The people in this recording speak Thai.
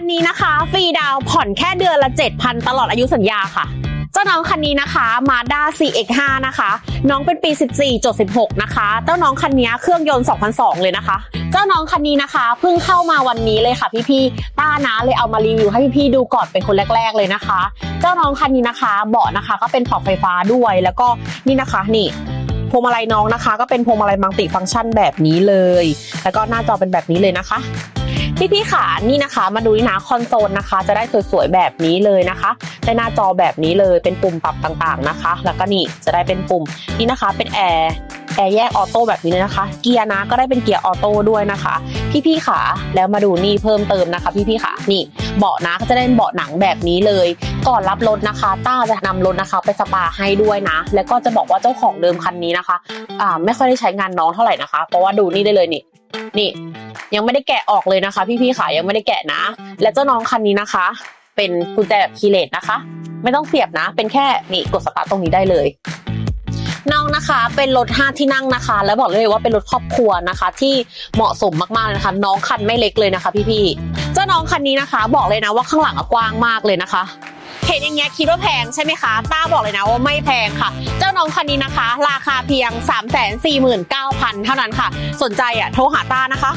นนี้นะคะ ฟรีดาวผ่อนแค่เดือนละ 7,000 ตลอดอายุสัญญาค่ะ เจ้าน้องคันนี้นะคะมาด้า 4X5 นะคะ น้องเป็นปี 14จด16 นะคะ เจ้าน้องคันนี้เครื่องยนต์ 2002 เลยนะคะ เจ้าน้องคันนี้นะคะเพิ่งเข้ามาวันนี้เลยค่ะพี่ๆต้านะเลยเอามารีวิวให้พี่ๆดูก่อนเป็นคนแรก ๆ เลยนะคะ เจ้าน้องคันนี้นะคะเบาะนะคะก็เป็นปรับไฟฟ้าด้วยแล้วก็นี่นะคะนี่พวงมาลัยน้องนะคะ ก็เป็นพวงมาลัยมัลติฟังก์ชันแบบนี้เลย แล้วก็หน้าจอเป็นแบบนี้เลยนะคะ พี่ๆขานี่นะคะ มาดูนี่นะคอนโซลนะคะ จะได้สวยๆแบบนี้เลยนะคะได้หน้าจอแบบนี้เลยเป็นปุ่มปรับต่างๆนะคะ แล้วก็นี่จะได้เป็นปุ่มนี่นะคะ เป็นแอร์แอร์แยกออโต้แบบนี้เลยนะคะ เกียร์นะก็ได้เป็นเกียร์ออโต้ด้วยนะคะ พี่ๆขาแล้วมาดูนี่เพิ่มเติมนะคะ พี่ๆขานี่เบาะนะก็จะได้เป็นเบาะหนังแบบนี้เลย ก่อนรับรถนะคะ ต้าจะนำรถนะคะ ไปสปาให้ด้วยนะ แล้วก็จะบอกว่าเจ้าของเดิมคันนี้นะคะอ่าไม่ค่อยได้ใช้งานน้องเท่าไหร่นะคะ เพราะว่าดูนี่ได้เลยนี่นี่ ยังไม่ได้แกะออกเลยนะคะ พี่ๆขายังไม่ได้แกะนะ และเจ้าน้องคันนี้นะคะ เป็นกุญแจแบบคีย์เลสนะคะ ไม่ต้องเสียบนะ เป็นแค่นี่กดสตาร์ทตรงนี้ได้เลยน้องนะคะ เป็นรถ5ที่นั่งนะคะ แล้วบอกเลยว่าเป็นรถครอบครัวนะคะ ที่เหมาะสมมากๆเลยนะคะ น้องคันไม่เล็กเลยนะคะ พี่ๆเจ้าน้องคันนี้นะคะ บอกเลยนะว่าข้างหลังอะกว้างมากเลยนะคะเห็นอย่างเงี้ยคิดว่าแพงใช่ไหมคะ ต้าบอกเลยนะว่าไม่แพงค่ะ เจ้าน้องคันนี้นะคะ ราคาเพียง 3 4 9 0 0 0 เท่านั้นค่ะ สนใจอะโทรหาต้านะคะ